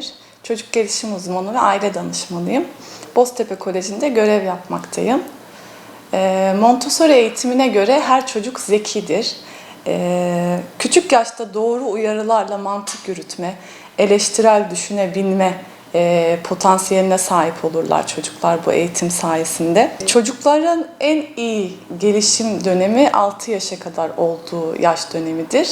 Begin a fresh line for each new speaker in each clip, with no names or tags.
Özdemir, çocuk gelişim uzmanı ve aile danışmanıyım. Boztepe Koleji'nde görev yapmaktayım. Ee, Montessori eğitimine göre her çocuk zekidir. Ee, Küçük yaşta doğru uyarılarla mantık yürütme, eleştirel düşünebilme e, potansiyeline sahip olurlar çocuklar bu eğitim sayesinde. Çocukların en iyi gelişim dönemi 6 yaşa kadar olduğu yaş dönemidir.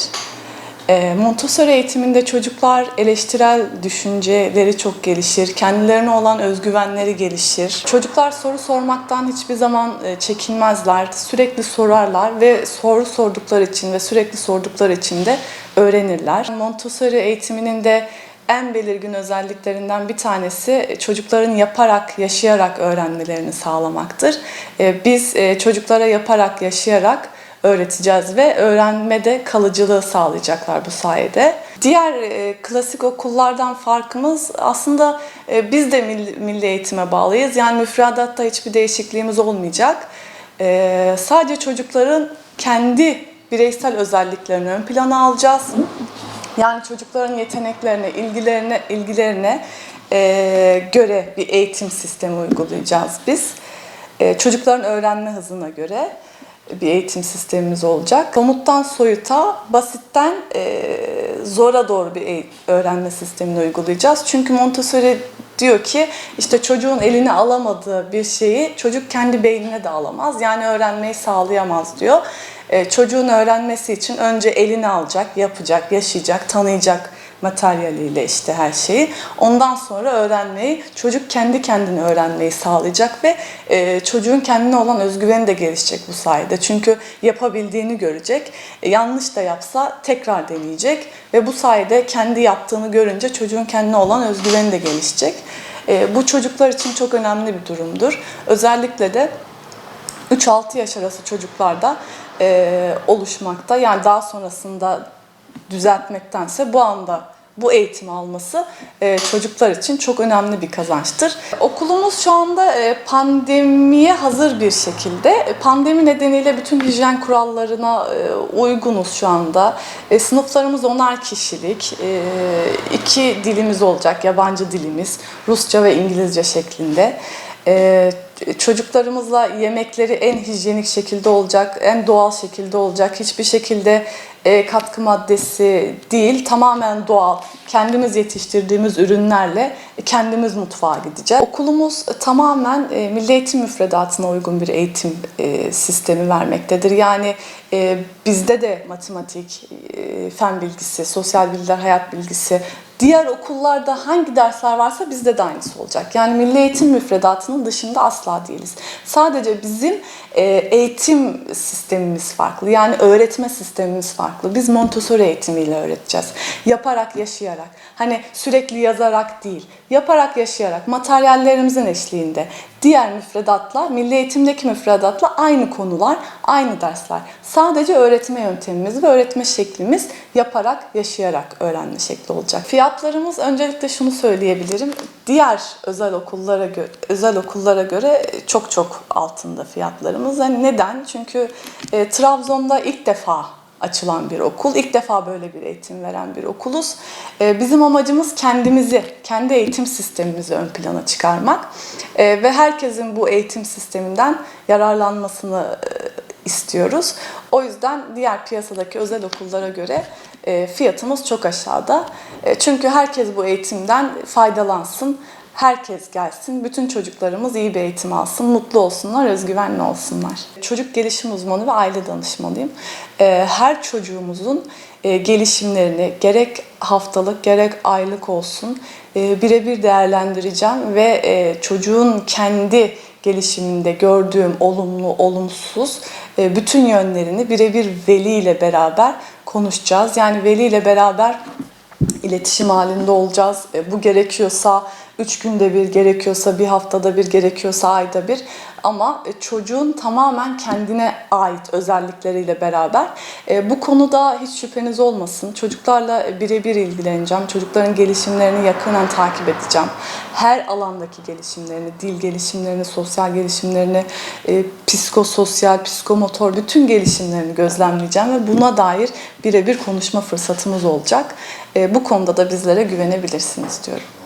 E, Montessori eğitiminde çocuklar eleştirel düşünceleri çok gelişir, kendilerine olan özgüvenleri gelişir. Çocuklar soru sormaktan hiçbir zaman e, çekinmezler, sürekli sorarlar ve soru sordukları için ve sürekli sordukları için de öğrenirler. Montessori eğitiminin de en belirgin özelliklerinden bir tanesi e, çocukların yaparak, yaşayarak öğrenmelerini sağlamaktır. E, Biz çocuklara yaparak, yaşayarak öğreteceğiz ve öğrenmede kalıcılığı sağlayacaklar bu sayede. Diğer e, klasik okullardan farkımız aslında e, biz de milli, eğitime bağlıyız. Yani müfredatta hiçbir değişikliğimiz olmayacak. E, sadece çocukların kendi bireysel özelliklerini ön plana alacağız. Yani çocukların yeteneklerine, ilgilerine, ilgilerine e, göre bir eğitim sistemi uygulayacağız biz. E, çocukların öğrenme hızına göre bir eğitim sistemimiz olacak. Somuttan soyuta, basitten e, zora doğru bir öğrenme sistemini uygulayacağız. Çünkü Montessori diyor ki işte çocuğun eline alamadığı bir şeyi çocuk kendi beynine de alamaz. Yani öğrenmeyi sağlayamaz diyor. E, çocuğun öğrenmesi için önce eline alacak, yapacak, yaşayacak, tanıyacak materyaliyle işte her şeyi. Ondan sonra öğrenmeyi, çocuk kendi kendine öğrenmeyi sağlayacak ve e, çocuğun kendine olan özgüveni de gelişecek bu sayede. Çünkü yapabildiğini görecek. E, yanlış da yapsa tekrar deneyecek ve bu sayede kendi yaptığını görünce çocuğun kendine olan özgüveni de gelişecek. E, bu çocuklar için çok önemli bir durumdur. Özellikle de 3-6 yaş arası çocuklarda e, oluşmakta. Yani daha sonrasında düzeltmektense bu anda bu eğitimi alması e, çocuklar için çok önemli bir kazançtır. Okulumuz şu anda e, pandemiye hazır bir şekilde. E, Pandemi nedeniyle bütün hijyen kurallarına e, uygunuz şu anda. E, Sınıflarımız onar kişilik. E, iki dilimiz olacak, yabancı dilimiz. Rusça ve İngilizce şeklinde. Ee, çocuklarımızla yemekleri en hijyenik şekilde olacak, en doğal şekilde olacak. Hiçbir şekilde e, katkı maddesi değil, tamamen doğal. Kendimiz yetiştirdiğimiz ürünlerle kendimiz mutfağa gideceğiz. Okulumuz tamamen e, milli eğitim müfredatına uygun bir eğitim e, sistemi vermektedir. Yani bizde de matematik, fen bilgisi, sosyal bilgiler, hayat bilgisi, Diğer okullarda hangi dersler varsa bizde de aynısı olacak. Yani milli eğitim müfredatının dışında asla değiliz. Sadece bizim e, eğitim sistemimiz farklı. Yani öğretme sistemimiz farklı. Biz Montessori eğitimiyle öğreteceğiz. Yaparak, yaşayarak. Hani sürekli yazarak değil. Yaparak, yaşayarak, materyallerimizin eşliğinde. Diğer müfredatlar, milli eğitimdeki müfredatla aynı konular, aynı dersler. Sadece öğretme yöntemimiz ve öğretme şeklimiz yaparak, yaşayarak öğrenme şekli olacak. Fiyatlarımız öncelikle şunu söyleyebilirim. Diğer özel okullara göre, özel okullara göre çok çok altında fiyatlarımız. Yani neden? Çünkü e, Trabzon'da ilk defa açılan bir okul. İlk defa böyle bir eğitim veren bir okuluz. Ee, Bizim amacımız kendimizi, kendi eğitim sistemimizi ön plana çıkarmak Ee, ve herkesin bu eğitim sisteminden yararlanmasını e, istiyoruz. O yüzden diğer piyasadaki özel okullara göre e, fiyatımız çok aşağıda. E, Çünkü herkes bu eğitimden faydalansın. Herkes gelsin, bütün çocuklarımız iyi bir eğitim alsın, mutlu olsunlar, özgüvenli olsunlar. Çocuk gelişim uzmanı ve aile danışmanıyım. Ee, Her çocuğumuzun e, gelişimlerini gerek haftalık gerek aylık olsun e, birebir değerlendireceğim ve e, çocuğun kendi gelişiminde gördüğüm olumlu, olumsuz e, bütün yönlerini birebir veliyle beraber konuşacağız. Yani veliyle beraber iletişim halinde olacağız. E, Bu gerekiyorsa üç günde bir gerekiyorsa, bir haftada bir gerekiyorsa ayda bir. Ama e, çocuğun tamamen kendine ait özellikleriyle beraber e, bu konuda hiç şüpheniz olmasın. Çocuklarla e, birebir ilgileneceğim. Çocukların gelişimlerini yakından takip edeceğim. Her alandaki gelişimlerini, dil gelişimlerini, sosyal gelişimlerini, psikososyal, psikomotor bütün gelişimlerini gözlemleyeceğim ve buna dair birebir konuşma fırsatımız olacak. Bu konuda da bizlere güvenebilirsiniz diyorum.